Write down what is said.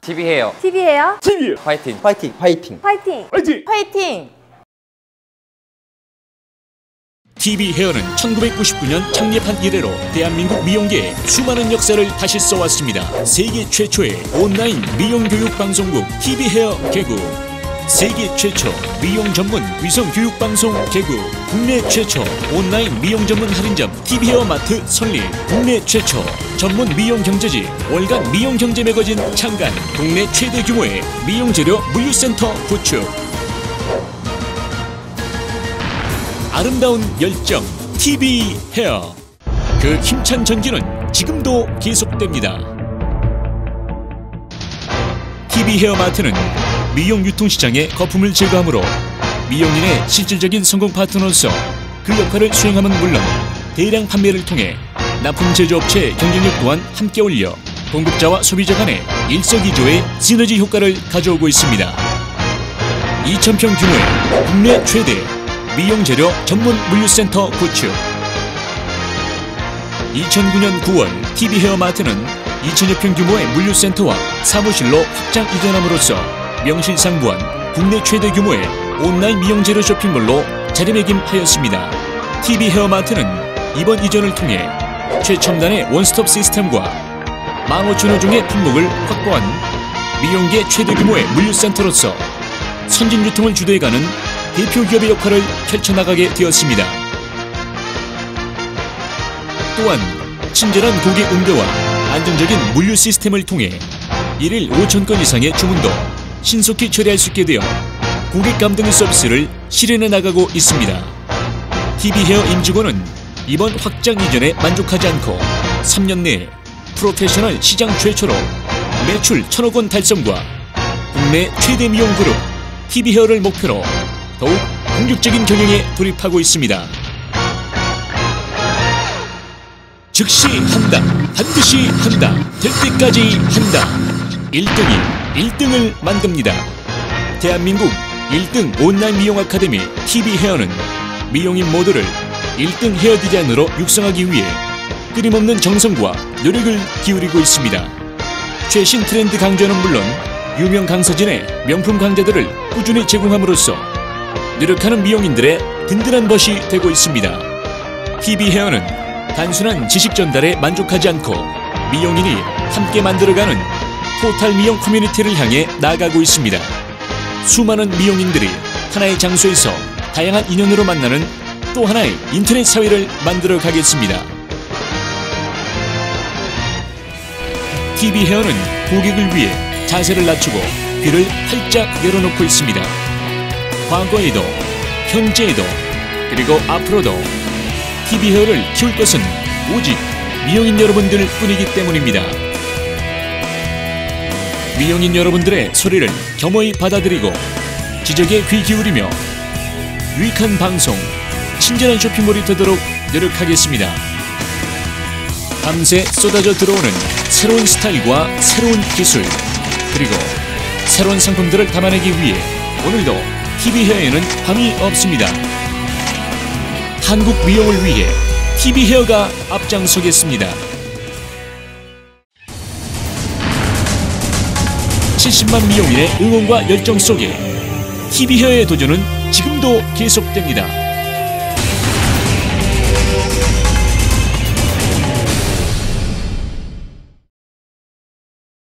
TV 헤어 TV예요. TV 화이팅 화이팅 화이팅 화이팅! 화이팅! 화이팅! TV 헤어는 1999년 창립한 이래로 대한민국 미용계에 수많은 역사를 다시 써왔습니다. 세계 최초의 온라인 미용 교육 방송국 TV 헤어 개국. 세계 최초 미용 전문 위성 교육 방송 개국. 국내 최초 온라인 미용 전문 할인점 TV 헤어 마트 설립. 국내 최초 전문 미용 경제지 월간 미용 경제 매거진 창간. 국내 최대 규모의 미용 재료 물류센터 구축. 아름다운 열정 TV 헤어 그 힘찬 전기는 지금도 계속됩니다. TV 헤어 마트는 미용 유통 시장의 거품을 제거하므로 미용인의 실질적인 성공 파트너로서 그 역할을 수행함은 물론 대량 판매를 통해 납품 제조업체 경쟁력 또한 함께 올려 공급자와 소비자 간의 일석이조의 시너지 효과를 가져오고 있습니다. 2,000평 규모의 국내 최대 미용 재료 전문 물류센터 구축. 2009년 9월 TV 헤어 마트는 2천여 평 규모의 물류센터와 사무실로 확장 이전함으로써 명실상부한 국내 최대 규모의 온라인 미용 재료 쇼핑몰로 자리매김하였습니다. TV 헤어 마트는 이번 이전을 통해 최첨단의 원스톱 시스템과 15,000여 종의 품목을 확보한 미용계 최대 규모의 물류센터로서 선진 유통을 주도해가는 대표 기업의 역할을 펼쳐나가게 되었습니다. 또한 친절한 고객 응대와 안정적인 물류 시스템을 통해 1일 5천 건 이상의 주문도 신속히 처리할 수 있게 되어 고객 감동 서비스를 실현해 나가고 있습니다. TV 헤어 임직원은 이번 확장 이전에 만족하지 않고 3년 내에 프로페셔널 시장 최초로 매출 천억 원 달성과 국내 최대 미용 그룹 TV 헤어를 목표로 더욱 공격적인 경영에 돌입하고 있습니다. 즉시 한다. 반드시 한다. 될 때까지 한다. 1등이 1등을 만듭니다. 대한민국 1등 온라인 미용 아카데미 TV 헤어는 미용인 모두를 1등 헤어 디자인으로 육성하기 위해 끊임없는 정성과 노력을 기울이고 있습니다. 최신 트렌드 강좌는 물론 유명 강사진의 명품 강좌들을 꾸준히 제공함으로써 노력하는 미용인들의 든든한 벗이 되고 있습니다. TV 헤어는 단순한 지식 전달에 만족하지 않고 미용인이 함께 만들어가는 토탈 미용 커뮤니티를 향해 나아가고 있습니다. 수많은 미용인들이 하나의 장소에서 다양한 인연으로 만나는 또 하나의 인터넷 사회를 만들어 가겠습니다. TV 헤어는 고객을 위해 자세를 낮추고 귀를 활짝 열어놓고 있습니다. 과거에도 현재에도 그리고 앞으로도 TV 헤어를 키울 것은 오직 미용인 여러분들 뿐이기 때문입니다. 미용인 여러분들의 소리를 겸허히 받아들이고 지적에 귀 기울이며 유익한 방송, 친절한 쇼핑몰이 되도록 노력하겠습니다. 밤새 쏟아져 들어오는 새로운 스타일과 새로운 기술 그리고 새로운 상품들을 담아내기 위해 오늘도 TV 헤어에는 밤이 없습니다. 한국 미용을 위해 TV 헤어가 앞장서겠습니다. 70만 미용인의 응원과 열정 속에 헤어의 도전은 지금도 계속됩니다.